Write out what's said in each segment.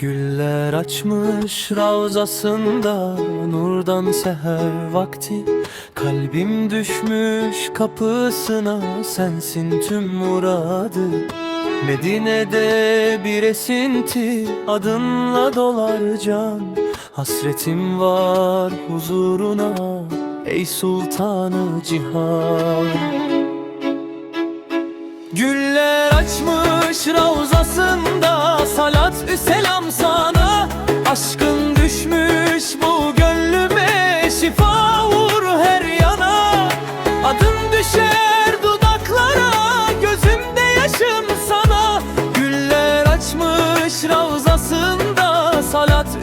Güller açmış ravzasında Nurdan seher vakti. Kalbim düşmüş kapısına Sensin tüm muradı. Medine'de bir esinti Adınla dolar can Hasretim var huzuruna Ey sultanı cihan. Güller açmış ravzasında Salat selam sana Aşkın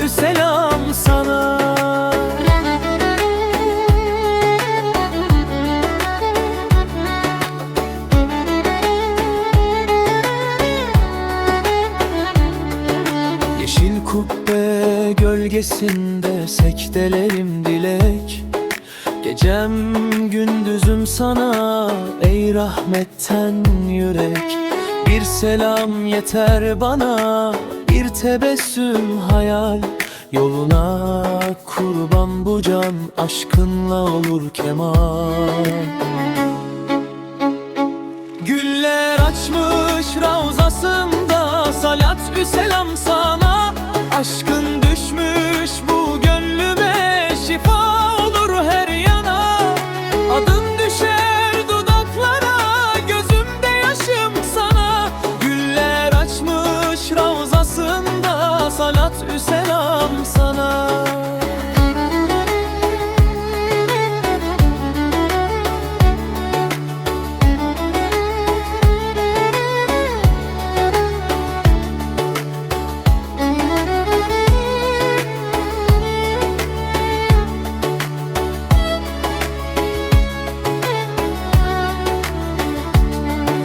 Selam sana. Yeşil kubbe gölgesinde sekdelerim dilek. Gecem gündüzüm sana ey rahmetten yürek. Bir selam yeter bana bir tebessüm hayal. Yoluna kurban bu can aşkınla olur kemal. Güller açmış ravzasında Salat selam sana. Aşkın ravzasında Salat selam sana.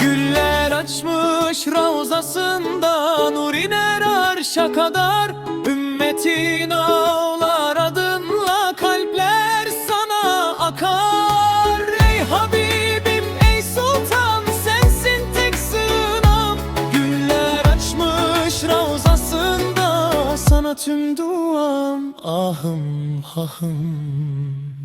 Güller açmış ravzasında Nur iner arşa kadar Ümmetin ağlar adınla Kalpler sana akar. Ey Habibim ey Sultan Sensin tek sığınam Güller açmış ravzasında Sana tüm duam. Ahım hahım